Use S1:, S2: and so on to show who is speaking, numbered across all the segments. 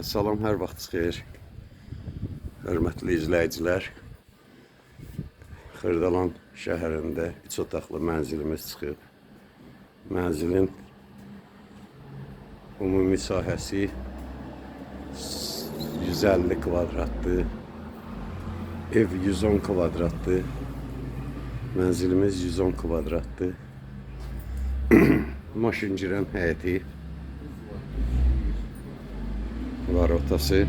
S1: Salam, hər vaxtınız xeyir. Hörmətli izləyicilər. Xırdalan şəhərində 3 otaqlı mənzilimiz çıxıb. Mənzilin ümumi sahəsi 150 kvadratdır. Ev 110 kvadratdır. Mənzilimiz 110 kvadratdır. Maşın girən həyəti var otası.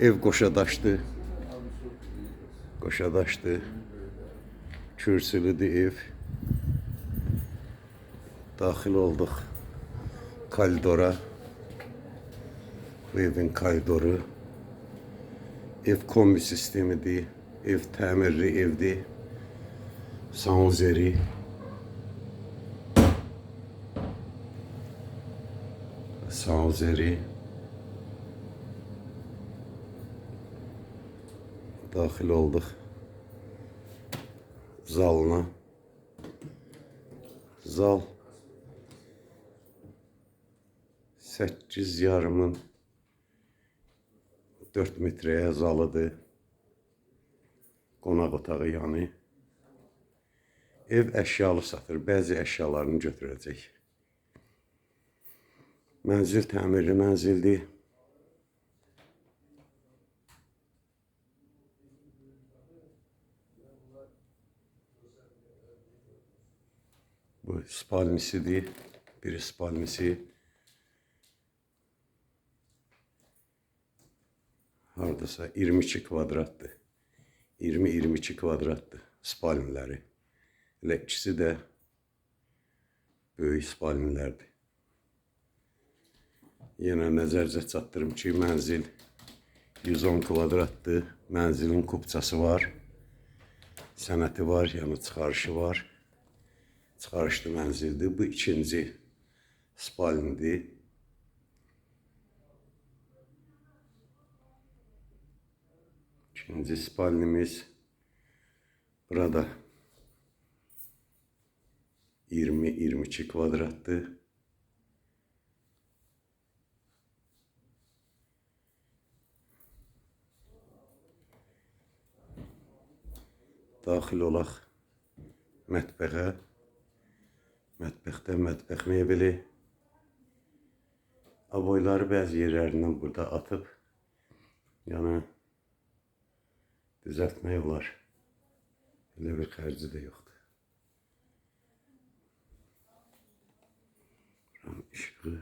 S1: Ev qoşadaşdı. Qoşadaşdı. Kürsülüdür ev. Daxil olduq koridora. Bu evin koridoru. Ev kombi sistemidir. Ev təmirli evdir. Sanuzeri. Sanuzeri. Daxil olduq zalına. Zal 8 yarımın 4 metreye zalıdır. Qonaq otağı yanı. Ev əşyalı satır. Bəzi əşyalarını götürəcək. Mənzil təmirli mənzildir. Bu spalnisidir. Biri spalnisi. Hardasa 22 kvadratdır. 20-22 kvadratdır spalniləri. Elə ikisi də böyük spalnilərdir. Yenə nəzərinizə çatdırım ki, mənzil 110 kvadratdır. Mənzilin kupçası var. Sənəti var, yəni çıxarışı var. Çıxarışlı mənzildir. Bu ikinci spalnidir. İkinci spalnimiz burada 20-22 kvadratdır. Daxil olaq mətbəxə. Mətbəxdə mətbəx mebeli. Aboyları bəzi yerlərindən burada atıb, yəni düzəltmək olar. Elə bir xərci də yoxdur. Buranın işığı.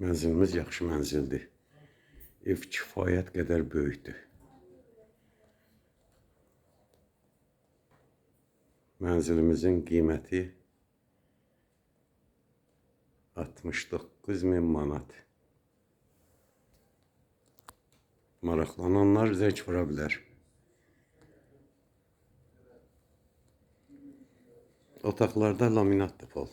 S1: Mənzilimiz yaxşı mənzildir. Ev kifayət qədər böyükdür. Mənzilimizin qiyməti 69 min manat. Maraqlananlar zəng vura bilər. Otaqlarda laminatdır pol.